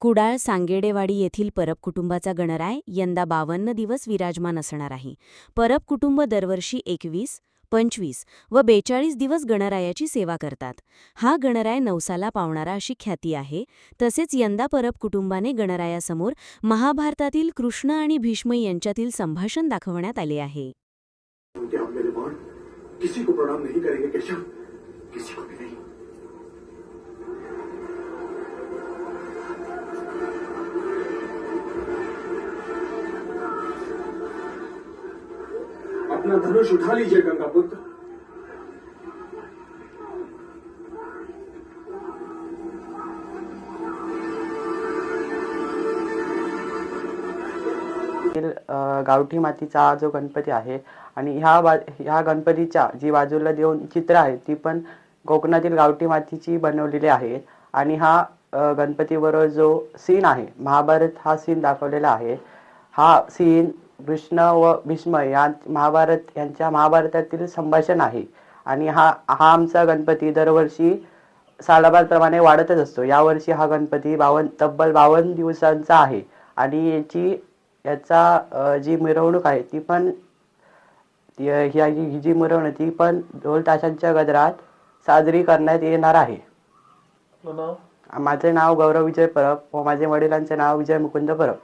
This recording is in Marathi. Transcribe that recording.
कुडाळ सांगेडेवाडी येथील परब कुटुंबाचा गणराय यंदा बावन्न दिवस विराजमान असणार आहे. परब कुटुंब दरवर्षी एकवीस पंचवीस व बेचाळीस दिवस गणरायाची सेवा करतात. हा गणराय नवसाला पावणारा अशी ख्याती आहे. तसेच यंदा परब कुटुंबाने गणरायासमोर महाभारतातील कृष्ण आणि भीष्म यांच्यातील संभाषण दाखवण्यात आले आहे. किसी को प्रणाम नहीं करेंगे केशव. किसी को भी नहीं. अपना धनुष उठा लीजिए गंगा पुत्र। गावठी मातीचा जो गणपती आहे आणि ह्या बा ह्या गणपतीच्या जी बाजूला देऊन चित्र आहेत ती पण कोकणातील गावठी मातीची बनवलेली आहे. आणि हा गणपतीबरोबर जो सीन आहे महाभारत हा सीन दाखवलेला आहे. हा सीन कृष्ण व भीष्म या महाभारत यांच्या महाभारतातील संभाषण आहे. आणि हा हा आमचा गणपती दरवर्षी सालाबादप्रमाणे वाढतच असतो. यावर्षी हा गणपती बावन तब्बल बावन्न दिवसांचा आहे. आणि याची याचा जी मिरवणूक आहे ती पण ही ही जी मिरवणूक ती पण ढोल ताशांच्या गजरात साजरी करण्यात येणार आहे. माझे नाव गौरव विजय परब व माझ्या वडिलांचे नाव विजय मुकुंद परब.